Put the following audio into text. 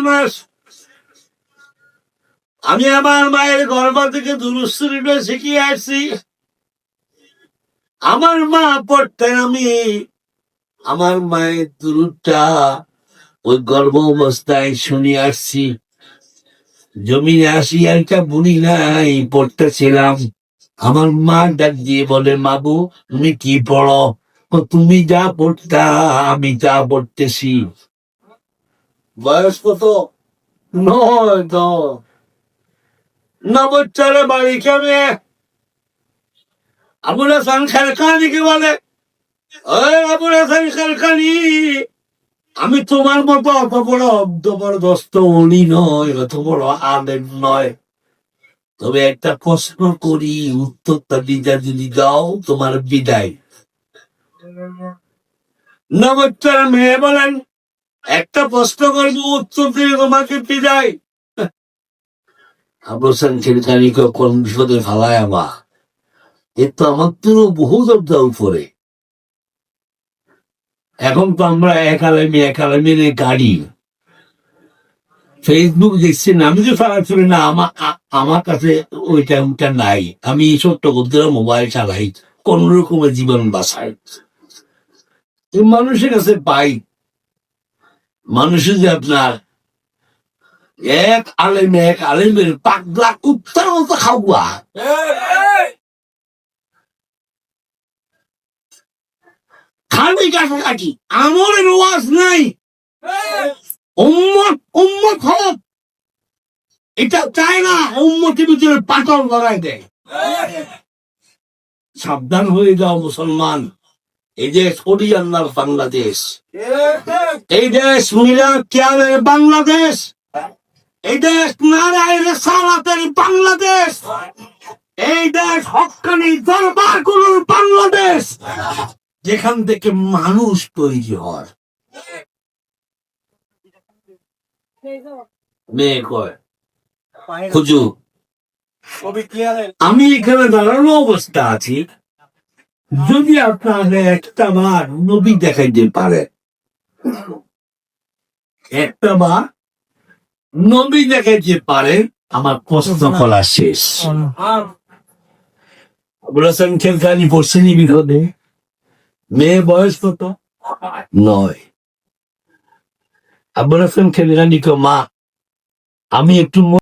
মাস আমি আমার মায়ের গর্ভ থেকে দুরুস্তরিটা শিখিয়ে আসছি। আমার মা পড়তেন আমি। আমার মায়ের দুরুটা ওই গর্ভ অবস্থায় শুনে আসছি। জমিনে আসি একটা বুনি নাই, পড়তেছিলাম। আমার মা ডাক দিয়ে বলে, মাবু, তুমি কি পড়ো? তুমি যা পড়তা, আমি যা পড়তেছি। বয়স কত নয় নবচ্চারে বাড়ি কেমে আবুল হাসান খালকানি কি বলে? আমি তোমার মতো অত বড় জবরদস্ত অনি নয় অত বড় আলেম নয় তবে একটা প্রশ্ন করি, উত্তরটা দিদা যদি দাও, তোমার বিদায়। নবচ্চার মেয়ে বলেন একটা প্রশ্ন করব, উত্তর দিয়ে তোমাকে বিদায়। আবসান কোন বিপদে আমা? এ তো আমার বহু উপরে। এখন তো আমরা গাড়ি। ফেসবুক দেখছি আমি তো সরাসরি না আমার আমার কাছে ওইটা ওইটা নাই। আমি ছোট্ট করতে মোবাইল চালাই কোন রকমের জীবন বাঁচাই। মানুষের কাছে পাই মানুষের যে আপনার এক আলেম, এক আলেমের পাগলা কুত্তার মতো খাওয়া। খালি কাছাকাছি আমলের ওয়াজ নাই। উম্মত উম্মত হোক এটা চায় না, উম্মতের ভিতরে পাতল গড়াই দেয়। সাবধান হয়ে যাও মুসলমান। এই দেশ হরিয়ান্নার বাংলাদেশ। এই দেশ মিলা কেয়ালের বাংলাদেশ। এই দেশ নারায়ণ সালাতের বাংলাদেশ। এই দেশ হকানি দরবারগুলোর বাংলাদেশ। যেখান থেকে মানুষ তৈরি হয়। মেয়ে কয় খুজু আমি এখানে দাঁড়ানো অবস্থা আছি। যদি আপনাকে একটা বার নবী দেখাইতে পারে, একটা বার নবী দেখাইতে পারে, আমার প্রশ্ন করা শেষ। বলেছেন খেলখানি পড়ছেনি বিরোধে মেয়ে বয়স কত? নয়। আব্বুল হাসান খেলখানি মা, আমি একটু